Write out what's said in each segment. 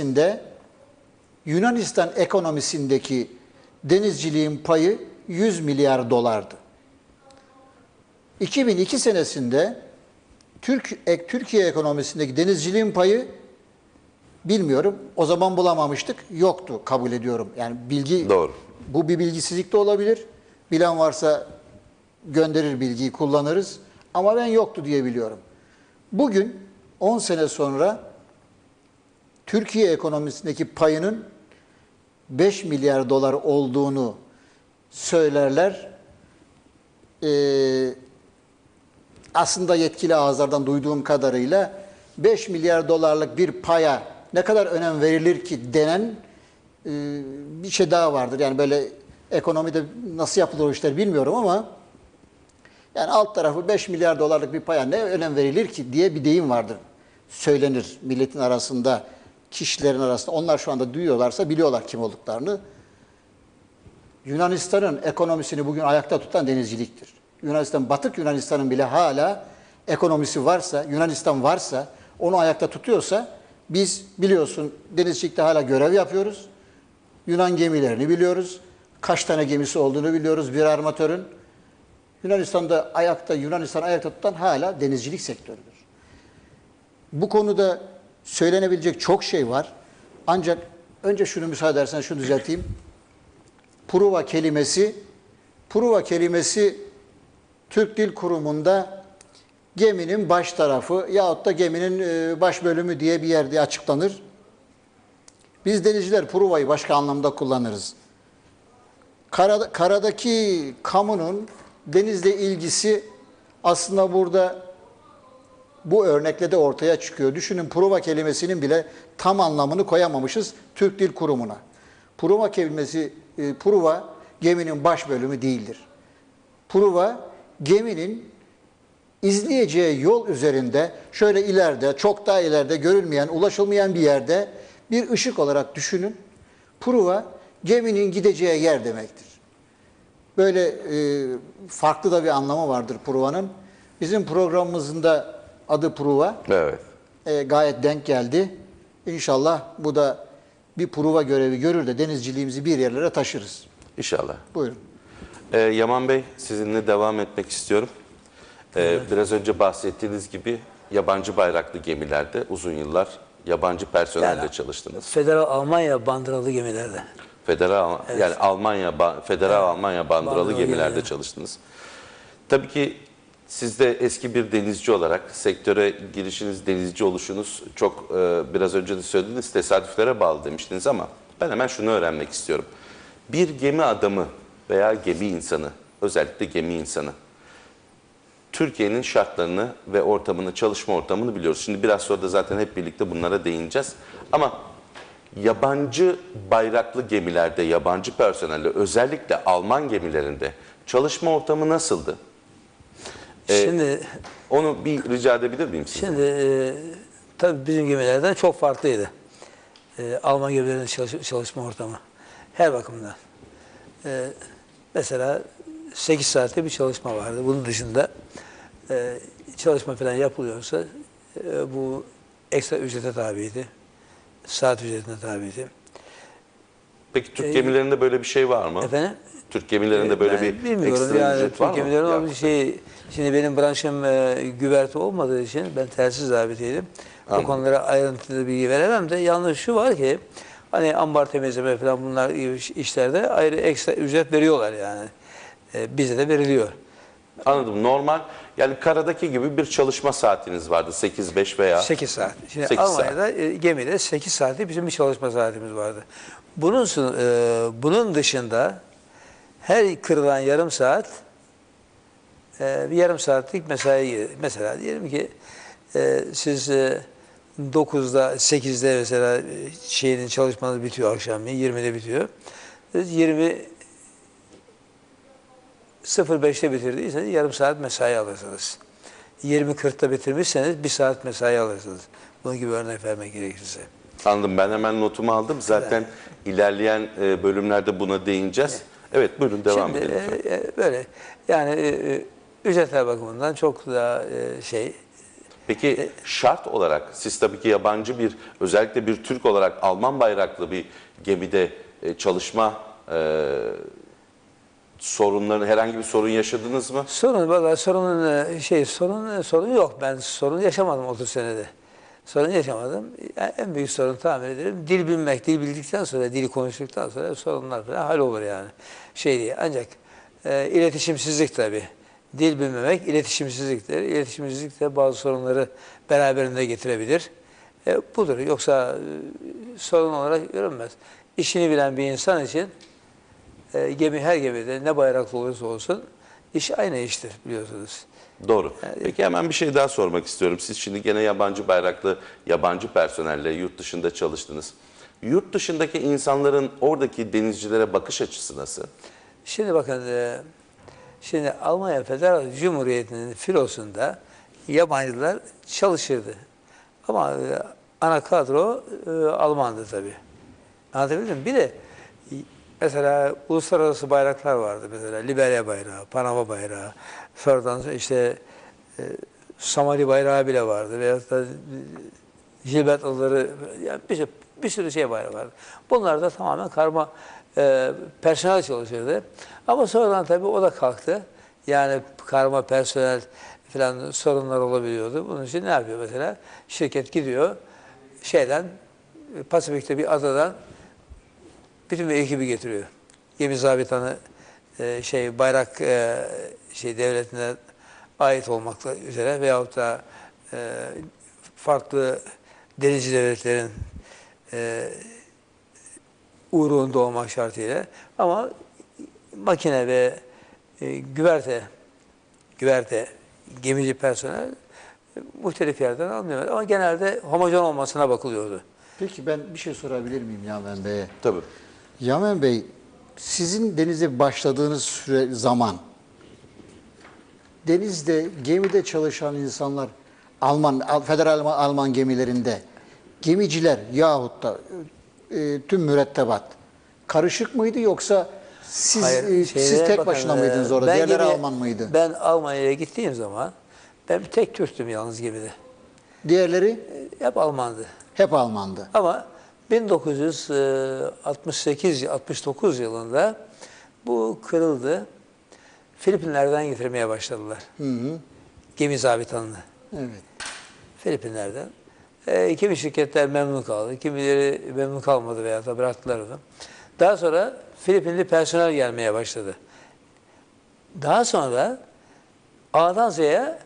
Denizci'de Yunanistan ekonomisindeki denizciliğin payı 100 milyar dolardı. 2002 senesinde Türk, ek- Türkiye ekonomisindeki denizciliğin payı bilmiyorum. O zaman bulamamıştık. Yoktu kabul ediyorum. Yani bilgi Doğru. bu bir bilgisizlik de olabilir. Bilen varsa gönderir bilgiyi kullanırız. Ama ben yoktu diye biliyorum. Bugün 10 sene sonra Türkiye ekonomisindeki payının 5 milyar dolar olduğunu söylerler. Ee, aslında yetkili ağızlardan duyduğum kadarıyla 5 milyar dolarlık bir paya ne kadar önem verilir ki denen e, bir şey daha vardır. Yani böyle ekonomide nasıl yapılır o işler bilmiyorum ama yani alt tarafı 5 milyar dolarlık bir paya ne önem verilir ki diye bir deyim vardır. Söylenir milletin arasında, kişilerin arasında. Onlar şu anda duyuyorlarsa biliyorlar kim olduklarını. Yunanistan'ın ekonomisini bugün ayakta tutan denizciliktir. Yunanistan, Batık Yunanistan'ın bile hala ekonomisi varsa, Yunanistan varsa, onu ayakta tutuyorsa biz biliyorsun denizcilikte hala görev yapıyoruz. Yunan gemilerini biliyoruz. Kaç tane gemisi olduğunu biliyoruz bir armatörün. Yunanistan'da ayakta, Yunanistan ayakta tutan hala denizcilik sektörüdür. Bu konuda söylenebilecek çok şey var. Ancak önce şunu müsaade edersen şunu düzelteyim. Pruva kelimesi, pruva kelimesi Türk Dil Kurumu'nda geminin baş tarafı yahut da geminin e, baş bölümü diye bir yerde açıklanır. Biz denizciler pruvayı başka anlamda kullanırız. Karada, karadaki kamunun denizle ilgisi aslında burada bu örnekle de ortaya çıkıyor. Düşünün prova kelimesinin bile tam anlamını koyamamışız Türk Dil Kurumu'na. Prova kelimesi, e, prova geminin baş bölümü değildir. Prova geminin izleyeceği yol üzerinde şöyle ileride, çok daha ileride görülmeyen, ulaşılmayan bir yerde bir ışık olarak düşünün. Prova geminin gideceği yer demektir. Böyle e, farklı da bir anlamı vardır Pruva'nın. Bizim programımızın da adı Pruva. Evet. E, gayet denk geldi. İnşallah bu da bir Pruva görevi görür de denizciliğimizi bir yerlere taşırız. İnşallah. Buyurun. Ee, Yaman Bey sizinle devam etmek istiyorum. Ee, biraz önce bahsettiğiniz gibi yabancı bayraklı gemilerde uzun yıllar yabancı personelle Yani- çalıştınız. Federal Almanya bandıralı gemilerde. Federal yani Almanya Federal Almanya bandıralı Bandıralı gemilerde gemiler. çalıştınız. Tabii ki siz de eski bir denizci olarak sektöre girişiniz, denizci oluşunuz çok e, biraz önce de söylediğiniz tesadüflere bağlı demiştiniz ama ben hemen şunu öğrenmek istiyorum. Bir gemi adamı veya gemi insanı, özellikle gemi insanı Türkiye'nin şartlarını ve ortamını, çalışma ortamını biliyoruz. Şimdi biraz sonra da zaten hep birlikte bunlara değineceğiz. Ama yabancı bayraklı gemilerde, yabancı personelle, özellikle Alman gemilerinde çalışma ortamı nasıldı? Ee, Şimdi Onu bir rica edebilir miyim sizden? şimdi e, tabii bizim gemilerden çok farklıydı. E, Alman gemilerinin çalış- çalışma ortamı. Her bakımdan. E, mesela 8 saatte bir çalışma vardı. Bunun dışında e, çalışma falan yapılıyorsa e, bu ekstra ücrete tabiydi. Saat ücretine tabiydi. Peki Türk gemilerinde böyle bir şey var mı? Efendim? Türk gemilerinde böyle Ben bir ekstra yani ücret var mı? O Ya, bir şey şimdi benim branşım e, güverte olmadığı için ben telsiz zabitiydim. Bu konulara ayrıntılı bilgi veremem de yalnız şu var ki hani ambar temizleme falan bunlar iş- işlerde ayrı ekstra ücret veriyorlar yani. E, bize de veriliyor. Anladım. Normal yani karadaki gibi bir çalışma saatiniz vardı 8-5 veya 8 saat. Şimdi 8 saat. Almanya'da e, gemide 8 saatlik bizim bir çalışma saatimiz vardı. Bunun e, bunun dışında her kırılan yarım saat e, bir yarım saatlik mesai mesela diyelim ki e, siz e, 9'da 8'de mesela e, şeyinin çalışmanız bitiyor akşamleyin 20'de bitiyor. Siz 20 05'te bitirdiyseniz yarım saat mesai alırsınız. 20.40'da bitirmişseniz bir saat mesai alırsınız. Bunun gibi örnek vermek gerekirse. Anladım. Ben hemen notumu aldım. Zaten ilerleyen e, bölümlerde buna değineceğiz. Evet, buyurun devam Şimdi edelim. e, e, böyle yani e, ücretler bakımından çok daha e, şey Peki şart olarak siz tabii ki yabancı bir özellikle bir Türk olarak Alman bayraklı bir gemide e, çalışma e, sorunları herhangi bir sorun yaşadınız mı? Sorun valla sorunun şey sorun sorun yok. Ben sorun yaşamadım 30 senede. Sorun yaşamadım. Yani en büyük sorun tahmin ederim dil bilmek. Dil bildikten sonra, dili konuştuktan sonra sorunlar falan hallolur yani. Şey değil. Ancak e, iletişimsizlik tabii. Dil bilmemek iletişimsizliktir. İletişimsizlik de bazı sorunları beraberinde getirebilir. E, budur. Yoksa e, sorun olarak görünmez. İşini bilen bir insan için e, gemi her gemide ne bayraklı olursa olsun iş aynı iştir biliyorsunuz. Doğru. Peki hemen bir şey daha sormak istiyorum. Siz şimdi gene yabancı bayraklı, yabancı personelle yurt dışında çalıştınız. Yurt dışındaki insanların oradaki denizcilere bakış açısı nasıl? Şimdi bakın, e, şimdi Almanya Federal Cumhuriyeti'nin filosunda yabancılar çalışırdı. Ama e, ana kadro e, Almandı tabii. Anlatabildim mi? Bir de mesela uluslararası bayraklar vardı mesela Liberya bayrağı, Panama bayrağı, sonradan işte e, Somali bayrağı bile vardı veyahut da e, Gilbert adaları, yani bir, sürü- bir sürü şey bayrağı vardı. Bunlar da tamamen karma e, personel çalışırdı. Ama sonradan tabii o da kalktı. Yani karma personel falan sorunlar olabiliyordu. Bunun için ne yapıyor mesela? Şirket gidiyor şeyden Pasifik'te bir adadan bütün bir ekibi getiriyor. Gemi zabitanı e, şey bayrak e, şey devletine ait olmakla üzere veyahut da e, farklı denizci devletlerin e, uyruğunda olmak şartıyla ama makine ve e, güverte güverte gemici personel e, muhtelif yerden alınıyor. Ama genelde homojen olmasına bakılıyordu. Peki ben bir şey sorabilir miyim Yamen Bey'e? Tabii. Yamen Bey, sizin denize başladığınız süre zaman denizde gemide çalışan insanlar Alman Al- federal Alman, Alman gemilerinde gemiciler yahut da e, tüm mürettebat karışık mıydı yoksa siz Hayır, e, siz tek bakın, başına e, mıydınız orada? Diğerleri gemi- Alman mıydı? Ben Almanya'ya gittiğim zaman ben tek Türktüm yalnız gemide. Diğerleri E, Hep Almandı. hep Almandı. Ama 1968-69 yılında bu kırıldı. Filipinler'den getirmeye başladılar. Gemi zabitanını. Evet. Filipinler'den. E, kimi şirketler memnun kaldı, kimileri memnun kalmadı veya da bıraktılar onu. Daha sonra Filipinli personel gelmeye başladı. Daha sonra A'dan Z'ye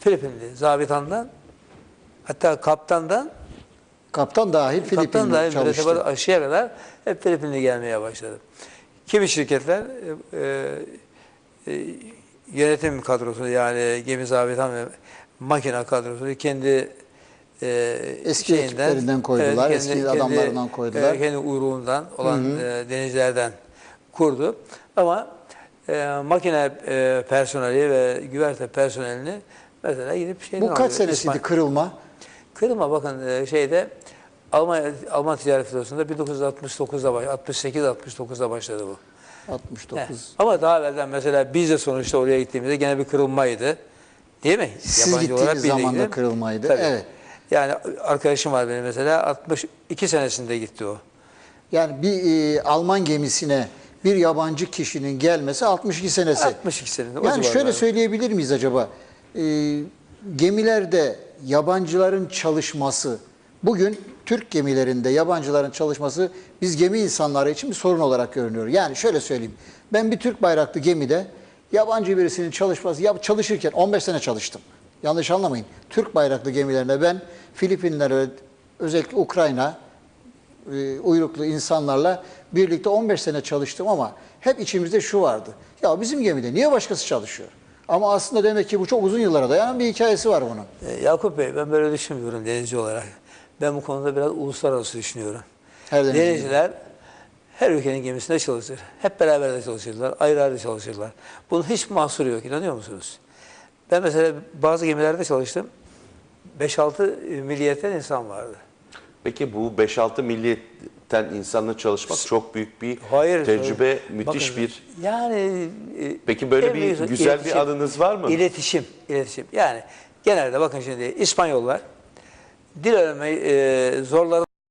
Filipinli zabitandan hatta kaptandan Kaptan dahil kaptan Filipinli dahil çalıştı. mürettebat aşağıya kadar hep Filipinli gelmeye başladı. Kimi şirketler e, e, yönetim kadrosu yani gemi zabitan ve makine kadrosu kendi e, Eski ekiplerinden koydular, eski adamlarından koydular. e, kendi uyruğundan olan e, denizlerden kurdu. Ama e, makine e, personeli ve güverte personelini mesela gidip şeyden Bu kaç alıyor, senesiydi İspanya- kırılma? Kırılma bakın e, şeyde Alman Alman ticaret filosunda 1969'da baş 68 69'da başladı bu. 69. He. Ama daha evvelden mesela biz de sonuçta oraya gittiğimizde gene bir kırılmaydı. Değil mi? Siz gittiğiniz biz de zaman da kırılmaydı, Tabii. evet. Yani arkadaşım var benim mesela 62 senesinde gitti o. Yani bir e, Alman gemisine bir yabancı kişinin gelmesi 62 senesi. 62 senesinde. o Yani şöyle civarlarda. söyleyebilir miyiz acaba? E, gemilerde yabancıların çalışması, bugün Türk gemilerinde yabancıların çalışması biz gemi insanları için bir sorun olarak görünüyor. Yani şöyle söyleyeyim. Ben bir Türk bayraklı gemide yabancı birisinin çalışması, ya çalışırken 15 sene çalıştım. Yanlış anlamayın. Türk bayraklı gemilerinde ben Filipinler ve özellikle Ukrayna e, uyruklu insanlarla birlikte 15 sene çalıştım ama hep içimizde şu vardı. Ya bizim gemide niye başkası çalışıyor? Ama aslında demek ki bu çok uzun yıllara dayanan bir hikayesi var bunun. E, Yakup Bey ben böyle düşünmüyorum denizci olarak. Ben bu konuda biraz uluslararası düşünüyorum. Her. Denizciler her ülkenin gemisinde çalışır. Hep beraber de çalışırlar, ayrı ayrı çalışırlar. Bunun hiç mahsuru yok, inanıyor musunuz? Ben mesela bazı gemilerde çalıştım. 5-6 milliyetten insan vardı. Peki bu 5-6 milliyetten insanla çalışmak çok büyük bir Hayır. tecrübe, müthiş bakın, bir Yani e, Peki böyle bir güzel bir anınız var mı? İletişim, iletişim. Yani genelde bakın şimdi İspanyollar dil öğrenmeyi e, zorları